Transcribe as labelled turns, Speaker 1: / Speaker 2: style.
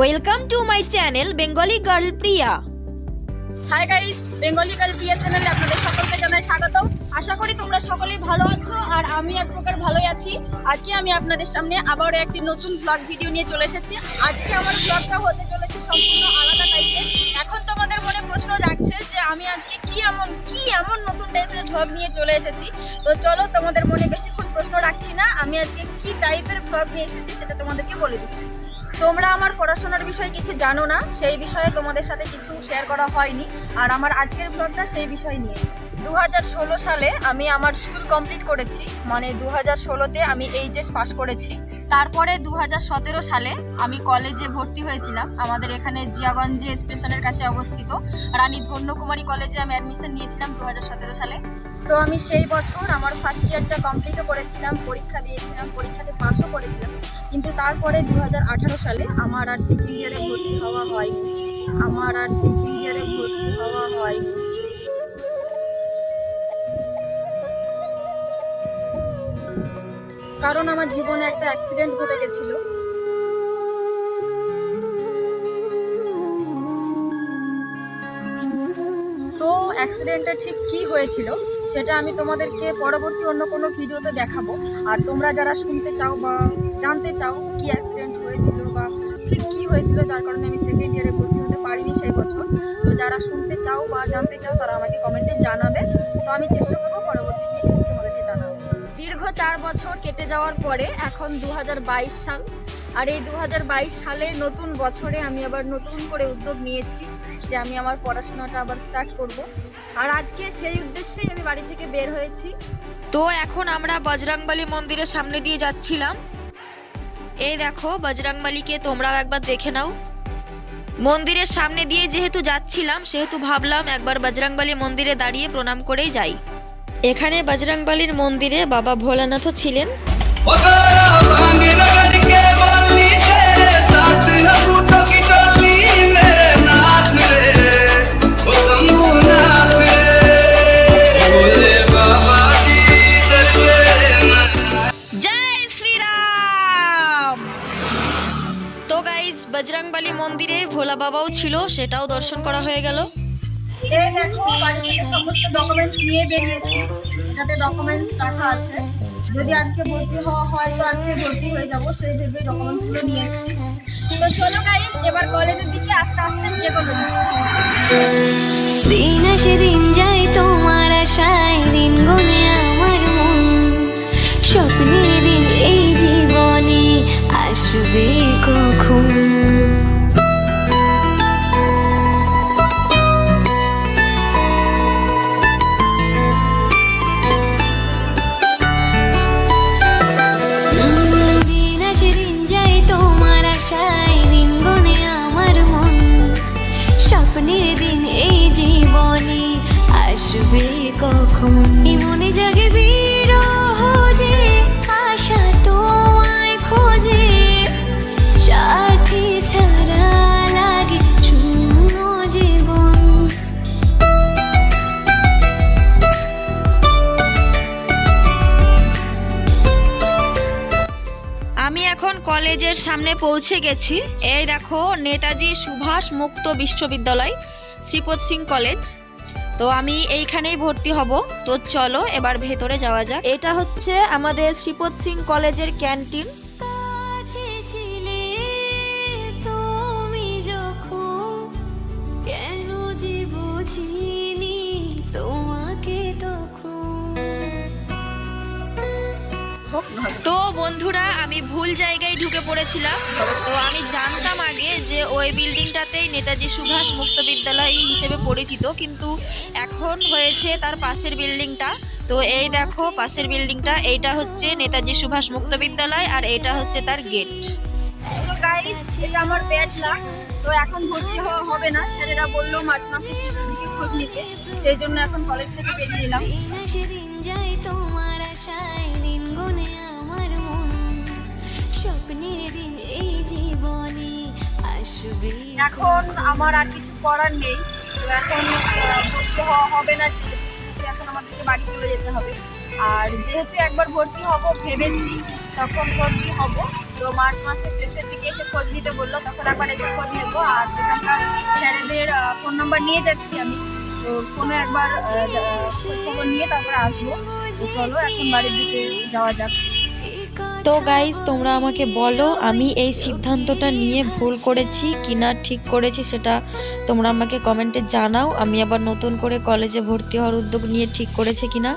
Speaker 1: Welcome to my channel Bengali girl Priya
Speaker 2: hi guys Bengali girl Priya চ্যানেলে আপনাদের সকলকে জানাই স্বাগত আশা করি তোমরা সকলেই ভালো আছো আর আমি এক প্রকার ভালোই আছি। আজকে আমি আপনাদের সামনে আবার একটি নতুন ব্লগ ভিডিও নিয়ে চলে এসেছি। আজকে আমার ব্লগটা হতে চলেছে সম্পূর্ণ আলাদা টাইপের এখন তোমাদের মনে প্রশ্ন জাগছে যে আমি আজকে কি এমন কি এমন নতুন টাইপের ব্লগ নিয়ে চলে এসেছি? তো চলো তোমাদের মনে বেশিক্ষণ প্রশ্ন রাখছি না, আমি আজকে কি টাইপের ব্লগ নিয়ে এসেছি সেটা তোমাদেরকে বলে দিচ্ছি। তোমরা আমার পড়াশোনার বিষয়ে কিছু জানো না, সেই বিষয়ে তোমাদের সাথে কিছু শেয়ার করা হয়নি। আর আমার আজকের ব্লগটা সেই বিষয় নিয়ে। দু হাজার ষোলো সালে আমি আমার স্কুল কমপ্লিট করেছি মানে দু হাজার ষোলোতে আমি এইচএস পাস করেছি। তারপরে দু হাজার সতেরো সালে আমি কলেজে ভর্তি হয়েছিলাম, আমাদের এখানে জিয়াগঞ্জে স্টেশনের কাছে অবস্থিত। রানী ধন্যকুমারী কলেজে আমি অ্যাডমিশন নিয়েছিলাম দু হাজার সতেরো সালে। তো আমি সেই বছর আমার ফার্স্ট ইয়ারটা কমপ্লিটও করেছিলাম, পরীক্ষা দিয়েছিলাম, পরীক্ষাতে পাসও করেছিলাম। কিন্তু তারপরে দু হাজার আঠারো সালে আমার আর সেকেন্ড ইয়ারে ভর্তি হওয়া হয়নি। আমার আর সেকেন্ড ইয়ারে ভর্তি হওয়া হয়নি। কারণ আমার জীবনে একটা অ্যাক্সিডেন্ট ঘটে গেছিল। অ্যাক্সিডেন্টটা ঠিক কি হয়েছিল, সেটা আমি তোমাদেরকে পরবর্তী অন্য কোনো ভিডিওতে দেখাবো। আর তোমরা যারা শুনতে চাও বা জানতে চাও কি অ্যাক্সিডেন্ট হয়েছিল বা ঠিক কি হয়েছিল, যার কারণে আমি সেকেন্ড ইয়ারে ভর্তি হতে পারিনি সেই বছর, তো যারা শুনতে চাও বা জানতে চাও, তারা আমাকে কমেন্টে জানাবে। তো আমি চেষ্টা করব পরবর্তী ভিডিওতে তোমাদেরকে জানাব। দীর্ঘ চার বছর কেটে যাওয়ার পরে, এখন দু হাজার বাইশ সাল আর এই দু হাজার বাইশ সালে নতুন বছরে আমি আবার নতুন করে উদ্যোগ নিয়েছি যে আমি আমার পড়াশোনাটা আবার স্টার্ট করব আর আজকে সেই উদ্দেশ্যেই আমি বাড়ি থেকে বের হয়েছি
Speaker 1: তো এখন আমরা বজরংবলী মন্দিরের সামনে দিয়ে যাচ্ছিলাম এই দেখো বজরংবলীকে তোমরাও একবার দেখে নাও মন্দিরের সামনে দিয়ে যেহেতু যাচ্ছিলাম সেহেতু ভাবলাম একবার বজরংবলী মন্দিরে দাঁড়িয়ে প্রণাম করেই যাই এখানে বজরংবলীর মন্দিরে বাবা ভোলানাথও ছিলেন বজরংবলী মন্দিরে ভোলা বাবাও ছিল সেটাও দর্শন করা হয়ে গেল।
Speaker 2: এই দেখো বাড়ি থেকে সমস্ত ডকুমেন্টস নিয়ে বেরিয়েছি। এটাতে ডকুমেন্টস রাখা আছে। যদি আজকে ভর্তি হওয়া হয় তো আজকে ভর্তি হয়ে যাব সেই ভেবে ডকুমেন্টসগুলো নিয়ে এসেছি। তো চলো গাইস এবার কলেজের দিকে আস্তে আস্তে যাক।
Speaker 3: দিন আসে দিন আশা তোমায় খোঁজে। ছাড়া
Speaker 1: আমি এখন কলেজের সামনে পৌঁছে গেছি। এই দেখো নেতাজি সুভাষ মুক্ত বিশ্ববিদ্যালয়, শ্রীপদ সিং কলেজ। তো আমি এইখানেই ভর্তি হব। তো চলো এবার ভেতরে যাওয়া যাক। এটা হচ্ছে আমাদের শ্রীপদ সিং কলেজের ক্যান্টিন। তো বন্ধুরা আমি ভুল জায়গায় ঢুকে পড়েছিলাম। তো আমি জানতাম আগে যে ওই বিল্ডিংটাতেই নেতাজি সুভাষ মুক্ত বিদ্যালয় হিসেবে পরিচিত কিন্তু এখন হয়েছে তার পাশের বিল্ডিংটা। তো এই দেখো পাশের বিল্ডিংটা এইটা হচ্ছে নেতাজি সুভাষ মুক্ত বিদ্যালয় আর এইটা হচ্ছে তার গেট।
Speaker 2: তো গাইস এটা আমার ব্যাড লাক তো এখন ভর্তি হওয়া হবে না স্যারেরা বলল মার্চ মাসের শেষের দিকে খোঁজ নিতে। সেই জন্য এখন কলেজ থেকে বেরিয়ে এলাম। এখন আমার আর কিছু করার নেই। তো এখন ভর্তি হওয়া হবে না এখন আমাদেরকে বাড়ি চলে যেতে হবে। আর যেহেতু একবার ভর্তি হব ভেবেছি তখন ভর্তি হব। তো মার্চ মাসের শেষের দিকে এসে খোঁজ নিতে বলল তখন একবার এসে খোঁজ নেব। আর সেখানকার স্যারেদের ফোন নাম্বার নিয়ে যাচ্ছি আমি। তো ফোনে একবার আহ, খোঁজ খবর নিয়ে তারপরে আসব। চলো এখন বাড়ির দিকে যাওয়া যাক।
Speaker 1: তো গাইজ তোমরা আমাকে বলো, আমি এই সিদ্ধান্তটা নিয়ে ভুল করেছি কি না ঠিক করেছি সেটা তোমরা আমাকে কমেন্টে জানাও। আমি আবার নতুন করে কলেজে ভর্তি হওয়ার উদ্যোগ নিয়ে ঠিক করেছে কিনা?